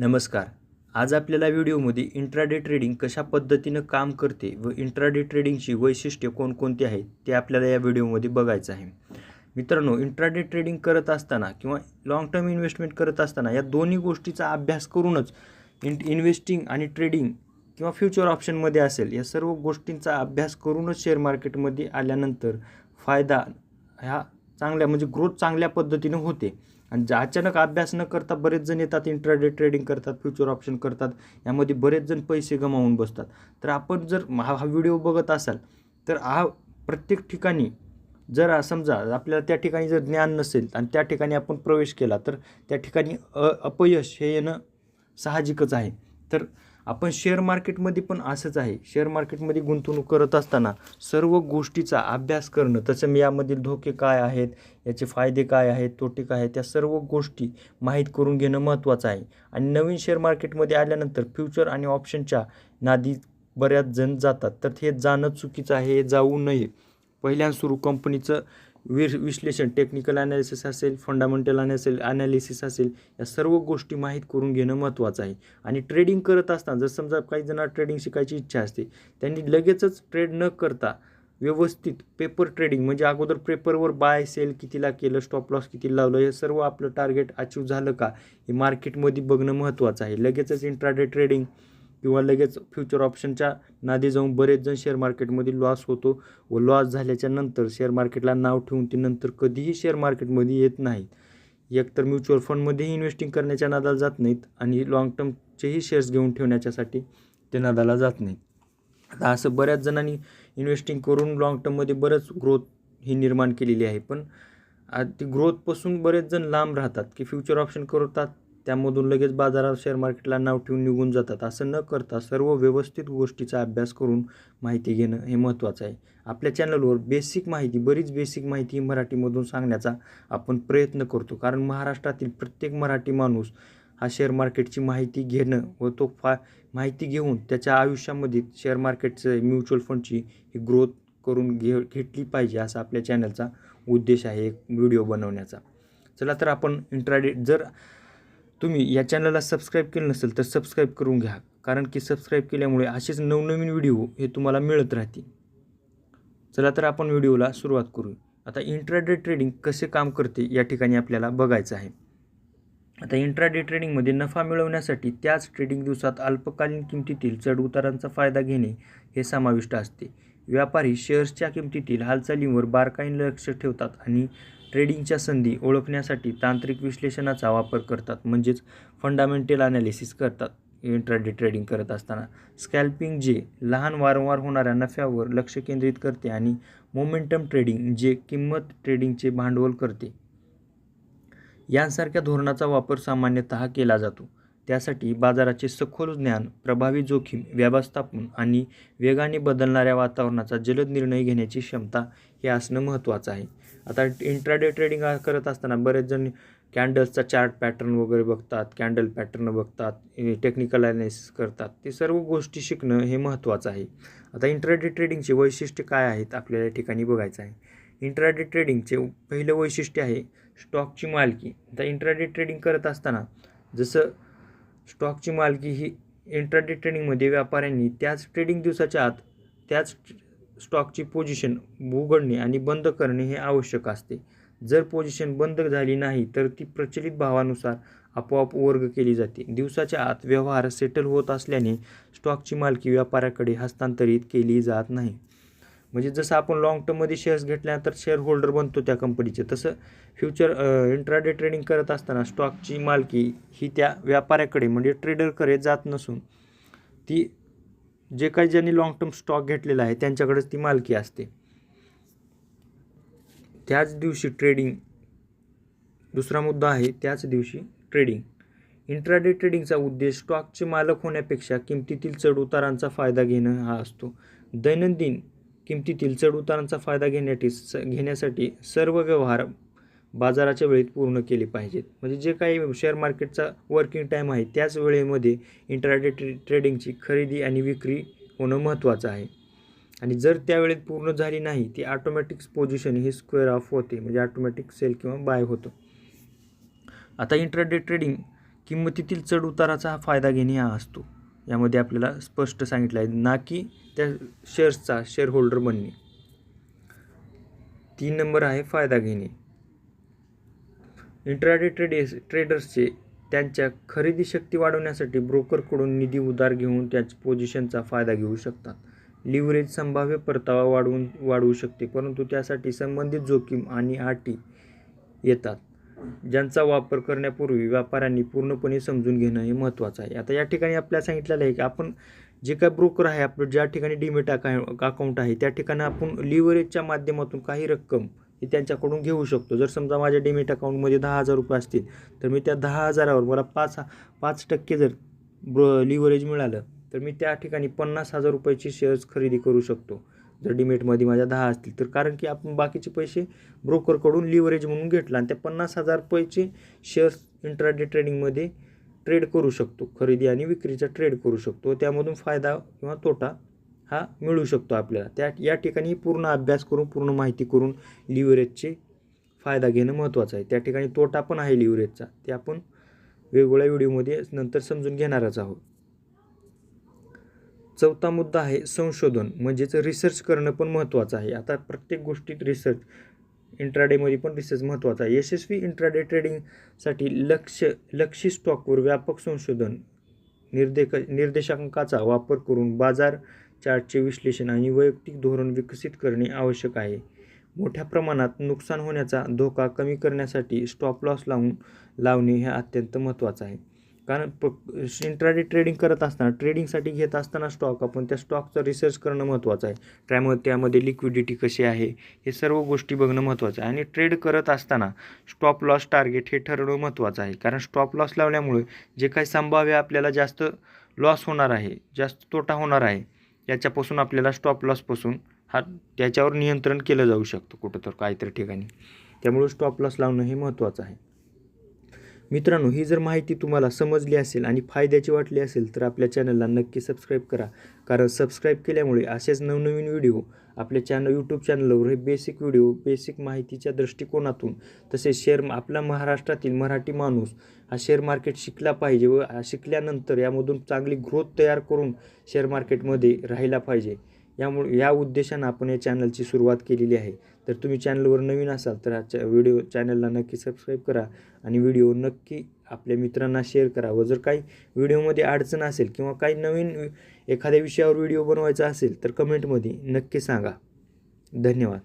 नमस्कार. आज आपल्याला व्हिडिओमध्ये इंट्राडे ट्रेडिंग कशा पद्धतीनं काम करते व इंट्राडे ट्रेडिंगची वैशिष्ट्ये कोणकोणती आहेत ते आपल्याला या व्हिडिओमध्ये बघायचं आहे. मित्रांनो इंट्राडे ट्रेडिंग करत असताना किंवा लाँग टर्म इन्व्हेस्टमेंट करत असताना या दोन्ही गोष्टीचा अभ्यास करूनच इन इन्व्हेस्टिंग आणि ट्रेडिंग किंवा फ्युचर ऑप्शनमध्ये असेल या सर्व गोष्टींचा अभ्यास करूनच शेअर मार्केटमध्ये आल्यानंतर फायदा ह्या चांगल्या म्हणजे ग्रोथ चांगल्या पद्धतीनं होते. आणि जे अचानक अभ्यास न करता बरेच जण येतात इंट्राडे ट्रेडिंग करतात फ्युचर ऑप्शन करतात यामध्ये बरेच जण पैसे गमावून बसतात. तर आपण जर हा हा व्हिडिओ बघत असाल तर हा प्रत्येक ठिकाणी जर समजा आपल्याला त्या ठिकाणी जर ज्ञान नसेल आणि त्या ठिकाणी आपण प्रवेश केला तर त्या ठिकाणी अ अपयश हे येणं साहजिकच आहे. तर आपण शेअर मार्केटमध्ये पण असंच आहे. शेअर मार्केटमध्ये गुंतवणूक करत असताना सर्व गोष्टीचा अभ्यास करणं तसं यामधील धोके काय आहेत याचे फायदे काय आहेत तोटे काय आहेत त्या सर्व गोष्टी माहीत करून घेणं महत्त्वाचं आहे. आणि नवीन शेअर मार्केटमध्ये आल्यानंतर फ्युचर आणि ऑप्शनच्या नादी बऱ्याच जण जातात. तर हे जाणं चुकीचं आहे हे जाऊ नये. पहिल्यांदा सुरू कंपनीचं विर विश्लेषण टेक्निकल ॲनालिसिस असेल फंडामेंटल अनालिसिस ॲनालिसिस असेल या सर्व गोष्टी माहीत करून घेणं महत्त्वाचं आहे. आणि ट्रेडिंग करत असताना जर समजा काही जणांना ट्रेडिंग शिकायची इच्छा असते त्यांनी लगेचच ट्रेड न करता व्यवस्थित पेपर ट्रेडिंग म्हणजे अगोदर पेपरवर बाय सेल कितीला केलं स्टॉप लॉस किती लावलं हे सर्व आपलं टार्गेट अचीव झालं का हे मार्केटमध्ये बघणं महत्त्वाचं आहे. लगेचच इंट्राडे ट्रेडिंग किंवा लगेच फ्युचर ऑप्शनच्या नादी जाऊन बरेच जण शेअर मार्केटमध्ये लॉस होतो व लॉस झाल्याच्यानंतर शेअर मार्केटला नाव ठेवून ते नंतर कधीही शेअर मार्केटमध्ये येत नाहीत. एकतर म्युच्युअल फंडमध्येही इन्व्हेस्टिंग करण्याच्या नादाला जात नाहीत आणि लाँग टर्मचेही शेअर्स घेऊन ठेवण्याच्यासाठी ते नादाला जात नाहीत. आता असं बऱ्याच जणांनी इन्व्हेस्टिंग करून लाँग टर्ममध्ये बरंच ग्रोथ ही निर्माण केलेली आहे. पण आ- ती ग्रोथपासून बरेच जण लांब राहतात की फ्युचर ऑप्शन करतात त्यामधून लगेच बाजारात शेअर मार्केटला नाव ठेवून निघून जातात. असं न करता सर्व व्यवस्थित गोष्टीचा अभ्यास करून माहिती घेणं हे महत्त्वाचं आहे. आपल्या चॅनलवर बेसिक माहिती बरीच बेसिक माहिती ही मराठीमधून सांगण्याचा आपण प्रयत्न करतो. कारण महाराष्ट्रातील प्रत्येक मराठी माणूस हा शेअर मार्केटची माहिती घेणं व तो फा माहिती घेऊन त्याच्या आयुष्यामध्ये शेअर मार्केटचं म्युच्युअल फंडची ही ग्रोथ करून घे घेतली पाहिजे असा आपल्या चॅनलचा उद्देश आहे एक व्हिडिओ बनवण्याचा. चला तर आपण इंट्राडे जर तुम्ही या चॅनलला सबस्क्राईब केलं नसेल तर सबस्क्राईब करून घ्या. कारण की सबस्क्राईब केल्यामुळे असेच नवनवीन व्हिडिओ हे तुम्हाला मिळत राहतील. चला तर आपण व्हिडिओला सुरुवात करू आता इंट्राडे ट्रेडिंग कसे काम करते या ठिकाणी आपल्याला बघायचं आहे. आता इंट्राडे ट्रेडिंगमध्ये नफा मिळवण्यासाठी त्याच ट्रेडिंग दिवसात अल्पकालीन किमतीतील चढउतारांचा फायदा घेणे हे समाविष्ट असते. व्यापारी शेअर्सच्या किमतीतील हालचालींवर बारकाईने लक्ष ठेवतात आणि ट्रेडिंगच्या संधी ओळखण्यासाठी तांत्रिक विश्लेषणाचा वापर करतात म्हणजेच फंडामेंटल ॲनालिसिस करतात. इंट्राडे ट्रेडिंग करत असताना स्कॅल्पिंग जे लहान वारंवार होणाऱ्या नफ्यावर लक्ष केंद्रित करते आणि मोमेंटम ट्रेडिंग जे किंमत ट्रेडिंगचे भांडवल करते यांसारख्या धोरणाचा वापर सामान्यतः केला जातो. त्यासाठी बाजाराचे सखोल ज्ञान प्रभावी जोखीम व्यवस्थापन आणि वेगाने बदलणाऱ्या वातावरणाचा जलद निर्णय घेण्याची क्षमता हे असणं महत्त्वाचं आहे. आता इंट्राडे ट्रेडिंग करत असताना बरेच जण कॅन्डल्सचा चार्ट पॅटर्न वगैरे बघतात कॅन्डल पॅटर्न बघतात टेक्निकल ॲनालिसिस करतात. ते सर्व गोष्टी शिकणं हे महत्त्वाचं आहे. आता इंट्राडे ट्रेडिंगचे वैशिष्ट्य काय आहेत आपल्याला या ठिकाणी बघायचं आहे. इंट्राडे ट्रेडिंगचे पहिलं वैशिष्ट्य आहे स्टॉकची मालकी. आता इंट्राडे ट्रेडिंग करत असताना जसं स्टॉकची मालकी ही इंट्राडे ट्रेडिंगमध्ये व्यापाऱ्यांनी त्याच ट्रेडिंग दिवसाच्या आत त्याच स्टॉकची पोझिशन उघडणे आणि बंद करणे हे आवश्यक असते. जर पोझिशन बंद झाली नाही तर ती प्रचलित भावानुसार आपोआप वर्ग केली जाते. दिवसाच्या आत व्यवहार सेटल होत असल्याने स्टॉकची मालकी व्यापाऱ्याकडे हस्तांतरित केली जात नाही. म्हणजे जसं आपण लाँग टर्ममध्ये शेअर्स घेतल्यानंतर शेअर होल्डर बनतो त्या कंपनीचे तसं फ्युचर इंट्राडे ट्रेडिंग करत असताना स्टॉकची मालकी ही त्या व्यापाऱ्याकडे म्हणजे ट्रेडरकडे जात नसून ती जे काही ज्यांनी लाँग टर्म स्टॉक घेतलेला आहे त्यांच्याकडेच ती मालकी असते. त्याच दिवशी ट्रेडिंग दुसरा मुद्दा आहे त्याच दिवशी ट्रेडिंग इंट्राडे ट्रेडिंगचा उद्देश स्टॉकचे मालक होण्यापेक्षा किमतीतील चढउतारांचा फायदा घेणं हा असतो. दैनंदिन किमतीतील चढउतारांचा फायदा घेण्यासाठी स घेण्यासाठी सर्व व्यवहार बाजाराच्या वेळेत पूर्ण केले पाहिजेत. म्हणजे जे काही शेअर मार्केटचा वर्किंग टाईम आहे त्याच वेळेमध्ये इंट्राडे ट्रे ट्रेडिंगची खरेदी आणि विक्री होणं महत्त्वाचं आहे. आणि जर त्या वेळेत पूर्ण झाली नाही ती ऑटोमॅटिक्स पोझिशन ही स्क्वेअर ऑफ होते. म्हणजे ऑटोमॅटिक सेल किंवा बाय होतं. आता इंट्राडे ट्रेडिंग किंमतीतील चढ उताराचा हा फायदा घेणे हा असतो. यामध्ये आपल्याला स्पष्ट सांगितलं आहे ना की त्या शेअर्सचा शेअर होल्डर बनणे. तीन नंबर आहे फायदा घेणे. इंट्राडे ट्रेडेस ट्रेडर्सचे त्यांच्या खरेदी शक्ती वाढवण्यासाठी ब्रोकरकडून निधी उधार घेऊन त्याच पोझिशनचा फायदा घेऊ शकतात. लिव्हरेज संभाव्य परतावा वाढवून वाढवू शकते परंतु त्यासाठी संबंधित जोखीम आणि अटी येतात ज्यांचा वापर करण्यापूर्वी व्यापाऱ्यांनी पूर्णपणे समजून घेणं हे महत्त्वाचं आहे. आता या ठिकाणी आपल्याला सांगितलेलं आहे की आपण जे काय ब्रोकर आहे आपलं ज्या ठिकाणी डिमेट अका अकाउंट आहे त्या ठिकाणी आपण लिव्हरेजच्या माध्यमातून काही रक्कम मी त्यांच्याकडून घेऊ शकतो. जर समजा माझ्या डेमिट अकाउंटमध्ये दहा हजार रुपये असतील तर मी त्या दहा हजारावर मला पाच पाच टक्के जर ब्रो लिव्हरेज मिळालं तर मी त्या ठिकाणी पन्नास हजार रुपयाची शेअर्स खरेदी करू शकतो. जर डिमेटमध्ये माझ्या दहा असतील तर कारण की आपण बाकीचे पैसे ब्रोकरकडून लिव्हरेज म्हणून घेतला आणि त्या पन्नास हजार रुपयाचे शेअर्स इंट्राडे ट्रेडिंगमध्ये ट्रेड करू शकतो. खरेदी आणि विक्रीचा ट्रेड करू शकतो. त्यामधून फायदा किंवा तोटा हा मिळू शकतो आपल्याला. त्या या ठिकाणी पूर्ण अभ्यास करून पूर्ण माहिती करून लिव्हरेजचे फायदा घेणं महत्त्वाचं आहे. त्या ठिकाणी तोटा पण आहे लिव्हरेजचा. ते आपण वेगवेगळ्या व्हिडिओमध्ये नंतर समजून घेणारच आहोत. चौथा मुद्दा आहे संशोधन म्हणजेच रिसर्च करणं पण महत्त्वाचं आहे. आता प्रत्येक गोष्टीत रिसर्च इंट्राडेमध्ये पण रिसर्च महत्त्वाचा आहे. यशस्वी इंट्राडे ट्रेडिंगसाठी लक्ष लक्षी स्टॉकवर व्यापक संशोधन निर्देक निर्देशांकाचा वापर करून बाजार चार्टचे विश्लेषण आणि वैयक्तिक धोरण विकसित करणे आवश्यक आहे. मोठ्या प्रमाणात नुकसान होण्याचा धोका कमी करण्यासाठी स्टॉप लॉस लावून लावणे हे अत्यंत महत्त्वाचं आहे. कारण प इंट्राडे ट्रेडिंग करत असताना ट्रेडिंगसाठी घेत असताना स्टॉक आपण त्या स्टॉकचा रिसर्च करणं महत्त्वाचं आहे. त्यामध्ये त्यामध्ये लिक्विडिटी कशी आहे हे सर्व गोष्टी बघणं महत्त्वाचं आहे. आणि ट्रेड करत असताना स्टॉप लॉस टार्गेट हे ठरवणं महत्त्वाचं आहे. कारण स्टॉप लॉस लावल्यामुळे जे काही संभाव्य आपल्याला जास्त लॉस होणार आहे जास्त तोटा होणार आहे याच्यापासून आपल्याला स्टॉप लॉसपासून हा त्याच्यावर नियंत्रण केलं जाऊ शकतं कुठं तर काहीतरी ठिकाणी. त्यामुळे स्टॉप लॉस लावणं हे महत्त्वाचं आहे. मित्रांनो ही जर माहिती तुम्हाला समजली असेल आणि फायद्याची वाटली असेल तर आपल्या चॅनलला नक्की सबस्क्राईब करा. कारण सबस्क्राईब केल्यामुळे असेच नवनवीन व्हिडिओ आपल्या चॅनल यूट्यूब चॅनलवर हे बेसिक व्हिडिओ बेसिक माहितीच्या दृष्टिकोनातून तसेच शेअर आपला महाराष्ट्रातील मराठी माणूस हा शेअर मार्केट शिकला पाहिजे व शिकल्यानंतर यामधून चांगली ग्रोथ तयार करून शेअर मार्केटमध्ये राहिला पाहिजे. यामुळे या उद्देशानं आपण या चॅनलची सुरुवात केलेली आहे. तर तुम्ही चॅनलवर नवीन असाल तर हा व्हिडिओ चॅनलला नक्की सबस्क्राईब करा आणि व्हिडिओ नक्की आपल्या मित्रांना शेअर करा व जर काही व्हिडिओमध्ये अडचण असेल किंवा काही नवीन एखाद्या विषयावर व्हिडिओ बनवायचा असेल तर कमेंटमध्ये नक्की सांगा. धन्यवाद.